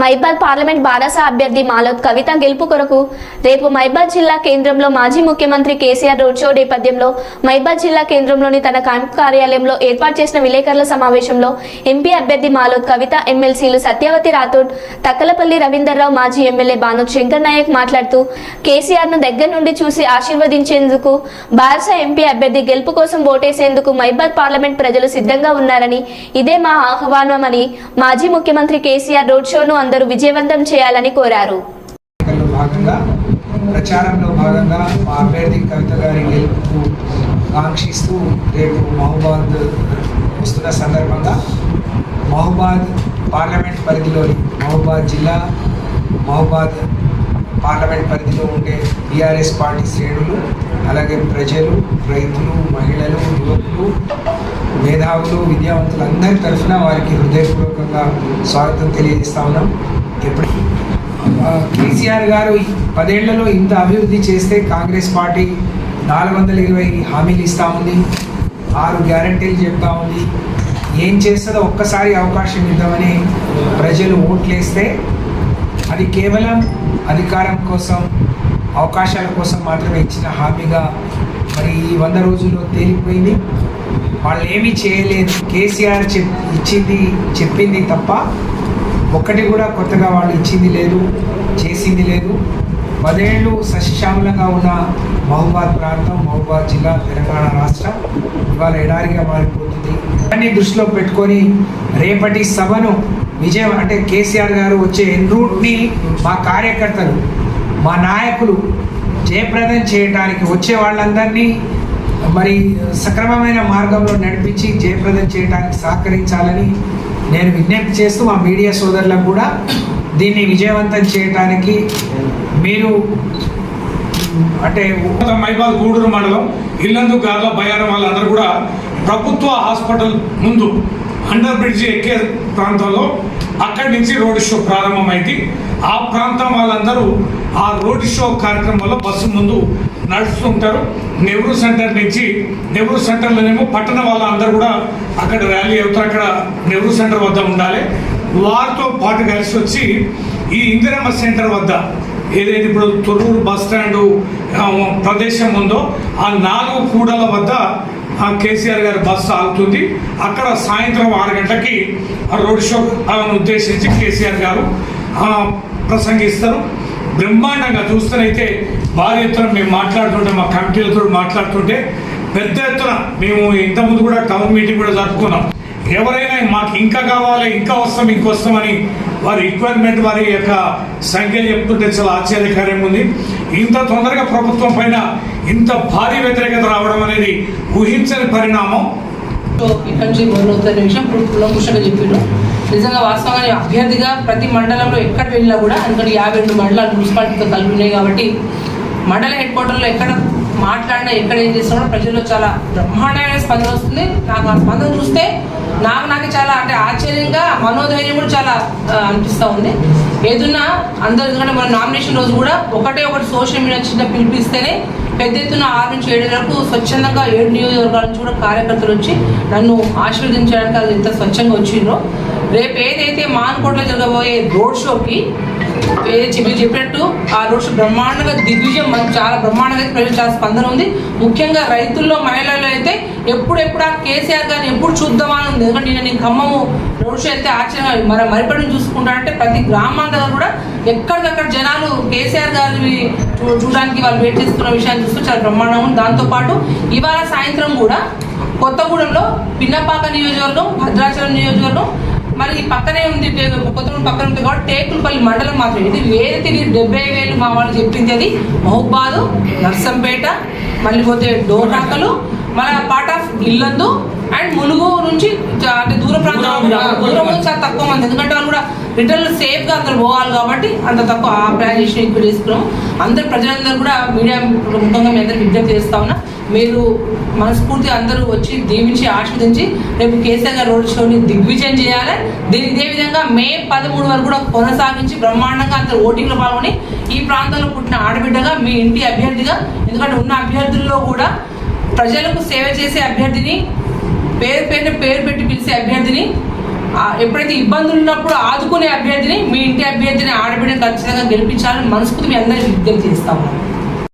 మైబాద్ parliament బారాస అభ్యర్థి మాలోత్ కవిత గెలుపు కొరకు రేపు మైబాద్ జిల్లా కేంద్రంలో మాజీ ముఖ్యమంత్రి కేసీఆర్ రోడ్ షో నేపథ్యంలో మైబాద్ జిల్లా కేంద్రంలోని తన క్యాంప్ కార్యాలయంలో ఏర్పాటు చేసిన విలేకరుల సమావేశంలో ఎంపీ అభ్యర్థి మాలోత్ కవిత ఎమ్మెల్సీలు సత్యవతి రాథోడ్ తక్కలపల్లి రవీందర్రావు మాజీ ఎమ్మెల్యే బానోత్ శంకర్ నాయక్ మాట్లాడుతూ కేసీఆర్ను దగ్గర నుండి చూసి ఆశీర్వదించేందుకు బారస ఎంపీ అభ్యర్థి గెలుపు కోసం ఓటేసేందుకు మైబాద్ పార్లమెంట్ ప్రజలు సిద్ధంగా ఉన్నారని ఇదే మా ఆహ్వానమని మాజీ ముఖ్యమంత్రి కేసీఆర్ రోడ్ షోను అందరూ విజయవంతం చేయాలని కోరారు. భాగంగా ప్రచారంలో భాగంగా మా అభ్యర్థి కవిత గారి గెలుపుకు కాంక్షిస్తూ రేపు మహబాద్ వస్తున్న సందర్భంగా మహబాద్ పార్లమెంట్ పరిధిలోని మహబాద్ జిల్లా మహబాద్ పార్లమెంట్ పరిధిలో ఉండే టీఆర్ఎస్ పార్టీ శ్రేణులు అలాగే ప్రజలు రైతులు మహిళలు యువకులు మేధావులు విద్యావంతులు అందరి తరఫున వారికి హృదయపూర్వకంగా స్వాగతం తెలియజేస్తా ఉన్నాం. ఎప్పుడు? కేసీఆర్ గారు పదేళ్ళలో ఇంత అభివృద్ధి చేస్తే కాంగ్రెస్ పార్టీ నాలుగు వందల ఇరవై హామీలు ఇస్తూ ఉంది ఆరు గ్యారంటీలు చెప్తా ఉంది. ఏం చేస్తుందో ఒక్కసారి అవకాశం ఇద్దామని ప్రజలు ఓట్లేస్తే అది కేవలం అధికారం కోసం అవకాశాల కోసం మాత్రమే ఇచ్చిన హామీగా మరి ఈ వంద రోజుల్లో తేలిపోయింది. వాళ్ళు ఏమీ చేయలేదు. కేసీఆర్ చెప్ ఇచ్చింది చెప్పింది తప్ప ఒక్కటి కూడా కొత్తగా వాళ్ళు ఇచ్చింది లేదు చేసింది లేదు. పదేళ్ళు సస్యశ్యామలంగా ఉన్న మహబాద్ ప్రాంతం మహబాద్ జిల్లా తెలంగాణ రాష్ట్రం ఇవాళ ఎడారిగా మారిపోతుంది. దాన్ని దృష్టిలో పెట్టుకొని రేపటి సభను విజయం అంటే కేసీఆర్ గారు వచ్చే ఎన్ రూట్ని మా కార్యకర్తలు మా నాయకులు జయప్రదం చేయడానికి వచ్చే వాళ్ళందరినీ మరి సక్రమమైన మార్గంలో నడిపించి జయప్రదం చేయడానికి సహకరించాలని నేను విజ్ఞప్తి చేస్తూ మా మీడియా సోదరులకు కూడా దీన్ని విజయవంతం చేయడానికి మీరు అంటే మైబాద్ గూడూరు మండలం ఇల్లందు గార్ల బయారం వాళ్ళందరూ కూడా ప్రభుత్వ హాస్పిటల్ ముందు అండర్ బ్రిడ్జ్ ఎక్కే ప్రాంతంలో అక్కడి నుంచి రోడ్ షో ప్రారంభమైంది. ఆ ప్రాంతం వాళ్ళందరూ ఆ రోడ్ షో కార్యక్రమంలో బస్సు ముందు నడుస్తుంటారు. నెహ్రూ సెంటర్ నుంచి నెహ్రూ సెంటర్లోనేమో పట్టణ వాళ్ళందరూ కూడా అక్కడ ర్యాలీ అవుతారు. అక్కడ నెహ్రూ సెంటర్ వద్ద ఉండాలి. వారితో పాటు కలిసి వచ్చి ఈ ఇందిరమ్మ సెంటర్ వద్ద ఏదైతే ఇప్పుడు తొర్రూరు బస్ స్టాండ్ ప్రదేశం ఉందో ఆ నాలుగు కూడల వద్ద ఆ కేసీఆర్ గారి బస్సు ఆగుతుంది. అక్కడ సాయంత్రం ఆరు గంటలకి ఆ రోడ్ షో ఉద్దేశించి కేసీఆర్ గారు ప్రసంగిస్తారు. బ్రహ్మాండంగా చూస్తేనైతే భారీ ఎత్తున మేము మాట్లాడుతుంటే మా కమిటీలతో మాట్లాడుతుంటే పెద్ద ఎత్తున మేము ఇంతకుముందు కూడా టౌన్ మీటింగ్ కూడా జరుపుకున్నాం. ఎవరైనా మాకు ఇంకా కావాలి ఇంకా వస్తాం ఇంకొస్తామని వారి రిక్వైర్మెంట్ వారి యొక్క సంఖ్య చెప్తుంటే చాలా ఆశ్చర్యకరంగా ఉంది. ఇంత తొందరగా ప్రభుత్వం పైన ఇంత భారీ వ్యతిరేకత రావడం అనేది ఊహించని పరిణామం. ఇక్కడ నుంచి మొదలవుతున్న విషయం ఇప్పుడు కులంకుషంగా నిజంగా వాస్తవంగా నేను అభ్యర్థిగా ప్రతి మండలంలో ఎక్కడ వెళ్ళినా కూడా అందుకని యాభై రెండు మండలాలు మున్సిపాలిటీతో కలిపి ఉన్నాయి కాబట్టి మండల హెడ్ క్వార్టర్లో ఎక్కడ మాట్లాడినా ఎక్కడ ఏం చేస్తున్నా ప్రజల్లో చాలా బ్రహ్మాండమైన స్పందన వస్తుంది. నాకు ఆ స్పందన చూస్తే నాకు నాకు చాలా అంటే ఆశ్చర్యంగా మనోధైర్యం కూడా చాలా అనిపిస్తూ ఉంది. ఏదున్నా అందరు ఎందుకంటే మన నామినేషన్ రోజు కూడా ఒకటే ఒకటి సోషల్ మీడియా చిన్న పిలిపిస్తేనే పెద్ద ఎత్తున ఆరు నుంచి ఏడు వరకు స్వచ్ఛందంగా ఏడు నియోజకవర్గాల నుంచి కూడా కార్యకర్తలు వచ్చి నన్ను ఆశీర్వదించడానికి అది ఎంత స్వచ్ఛంగా వచ్చిండ్రో రేపు ఏదైతే మాన్కోట్లో జరగబోయే రోడ్ షోకి మీరు చెప్పినట్టు ఆ రోడ్ షో బ్రహ్మాండంగా దిగ్విజయం మనకు చాలా బ్రహ్మాండంగా అయితే ప్రజలు చాలా స్పందన ఉంది. ముఖ్యంగా రైతుల్లో మహిళల్లో అయితే ఎప్పుడెప్పుడు ఆ కేసీఆర్ గారిని ఎప్పుడు చూద్దామా ఉంది. ఎందుకంటే నేను నేను ఖమ్మము రోడ్ షో అయితే ఆశ్చర్యంగా మన మరిపడిని చూసుకుంటా అంటే ప్రతి గ్రామాల దగ్గర కూడా ఎక్కడికక్కడ జనాలు కేసీఆర్ గారిని చూ- చూడడానికి వాళ్ళు వెయిట్ చేస్తున్న విషయాన్ని చూస్తూ చాలా బ్రహ్మాండంగా ఉంది. దాంతోపాటు ఇవాళ సాయంత్రం కూడా కొత్తగూడెంలో పిన్నపాక నియోజకవర్గం భద్రాచలం నియోజకవర్గం మరి ఈ పక్కనే ఉంది కొత్తగూడెం పక్కన ఉంది కాబట్టి టేకులపల్లి మండలం మాత్రం ఇది ఏదైతే ఇది డెబ్బై వేలు మా వాళ్ళు చెప్పింది అది మహబాదు నర్సంపేట మళ్ళీ పోతే డోర్నాకలు మన part of Yellandu and Mulugu నుంచి అంటే దూర ప్రాంతం దూరం నుంచి చాలా తక్కువ మంది. ఎందుకంటే వాళ్ళు కూడా రిటర్న్ సేఫ్గా అందరు పోవాలి కాబట్టి అంత తక్కువ ఆ ప్రాజెక్షన్ ఎక్కువ చేసుకున్నాం. అందరు ప్రజలందరూ కూడా మీడియా ముఖంగా మీ అందరూ విజ్ఞప్తి చేస్తా ఉన్నా. మీరు మనస్ఫూర్తిగా అందరూ వచ్చి దీవించి ఆస్వాదించి రేపు కేసీఆర్ గారు రోడ్ షోని దిగ్విజయం చేయాలి. దీని ఇదే విధంగా మే పదమూడు వరకు కూడా కొనసాగించి బ్రహ్మాండంగా అందరు ఓటింగ్లో పాల్గొని ఈ ప్రాంతంలో పుట్టిన ఆడబిడ్డగా మీ ఇంటి అభ్యర్థిగా ఎందుకంటే ఉన్న అభ్యర్థుల్లో కూడా ప్రజలకు సేవ చేసే అభ్యర్థిని పేరు పేరు పేరు పెట్టి పిలిచే అభ్యర్థిని ఎప్పుడైతే ఇబ్బందులు ఉన్నప్పుడు ఆదుకునే అభ్యర్థిని మీ ఇంటి అభ్యర్థిని ఆడబిడ్డని ఖచ్చితంగా గెలిపించాలని మనస్ఫూర్తి మీ అందరికీ విజ్ఞప్తి చేస్తాము.